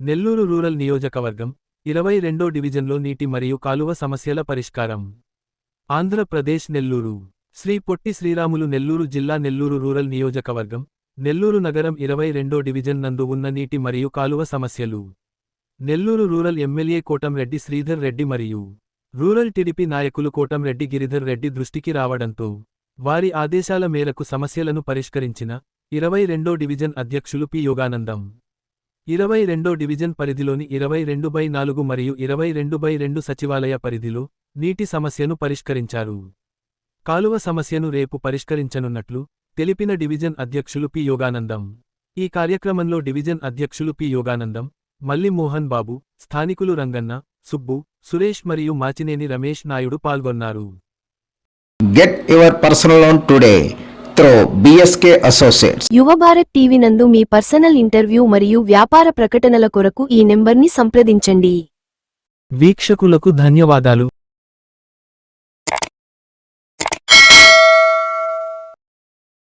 Nellore rural నియోజకవర్గం ఇరవై రెండో డివిజన్లో నీటి మరియు కాలువ సమస్యల పరిష్కారం. ఆంధ్రప్రదేశ్ నెల్లూరు. శ్రీ పొట్టి శ్రీరాములు నెల్లూరు జిల్లా నెల్లూరు రూరల్ నియోజకవర్గం నెల్లూరు నగరం ఇరవై రెండో డివిజన్ నందు ఉన్న నీటి మరియు కాలువ సమస్యలు. నెల్లూరు రూరల్ ఎమ్మెల్యే కోటంరెడ్డి శ్రీధర్ రెడ్డి మరియు రూరల్ టిడిపి నాయకులు కోటంరెడ్డి గిరిధర్ రెడ్డి దృష్టికి రావడంతో వారి ఆదేశాల మేరకు సమస్యలను పరిష్కరించిన ఇరవై రెండో డివిజన్ అధ్యక్షులు పి యోగానందం. ఇరవై రెండో డివిజన్ పరిధిలోని ఇరవై రెండు బై నాలుగు మరియు ఇరవై రెండు బై రెండు సచివాలయ పరిధిలో నీటి సమస్యను పరిష్కరించారు. కాలువ సమస్యను రేపు పరిష్కరించనున్నట్లు తెలిపిన డివిజన్ అధ్యక్షులు పి. యోగానందం. ఈ కార్యక్రమంలో డివిజన్ అధ్యక్షులు పి. యోగానందం మల్లిమోహన్ బాబు స్థానికులు రంగన్న సుబ్బు సురేష్ మరియు మాచినేని రమేష్ నాయుడు పాల్గొన్నారు. Get your personal loan today through BSK Associates. యువ భారత్ టీవీ నందు మీ పర్సనల్ ఇంటర్వ్యూ మరియు వ్యాపార ప్రకటనల కొరకు ఈ నెంబర్ని సంప్రదించండి వీక్షకులకు ధన్యవాదాలు